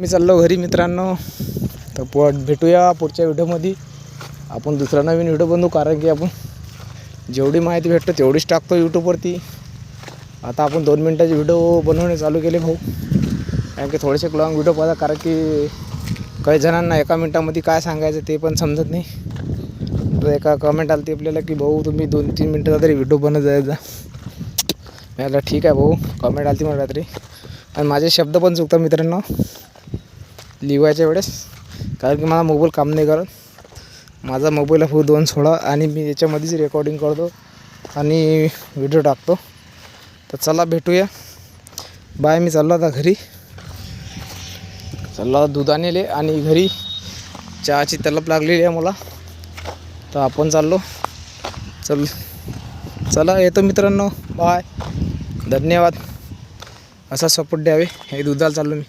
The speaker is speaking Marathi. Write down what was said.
मी चाललो घरी मित्रांनो. तर पु भेटूया पुढच्या व्हिडिओमध्ये. आपण दुसरा नवीन व्हिडिओ बनवू कारण की आपण जेवढी माहिती भेटतो तेवढीच टाकतो यूट्यूबवरती आता आपण दोन मिनटाचे व्हिडिओ बनवणे चालू केले भाऊ. कारण की थोडेसे लॉंग व्हिडिओ पाहता कारण की काही जणांना एका मिनटामध्ये काय सांगायचं ते पण समजत नाही. तर एका कमेंट आली आपल्याला की भाऊ तुम्ही दोन तीन मिनटाचा तरी व्हिडिओ बनत जायचा मी ठीक आहे भाऊ. कमेंट आली मला रात्री. आणि माझे शब्द पण चुकतात मित्रांनो. लिवायच्या वेळेस. कारण की मला मोबाईल काम नाही करत. माझा मोबाईल आहे दोन सोळा आणि मी याच्यामध्येच रेकॉर्डिंग करतो आणि व्हिडिओ टाकतो. तर चला भेटूया. बाय मी चाललो आता घरी. चाललो आता दूध आणले आणि घरी चहाची तलप लागलेली आहे मला. तर आपण चाललो. चल चला येतो मित्रांनो. बाय. धन्यवाद. असा सपोर्ट द्यावे. हे दुधाला चाललो मी.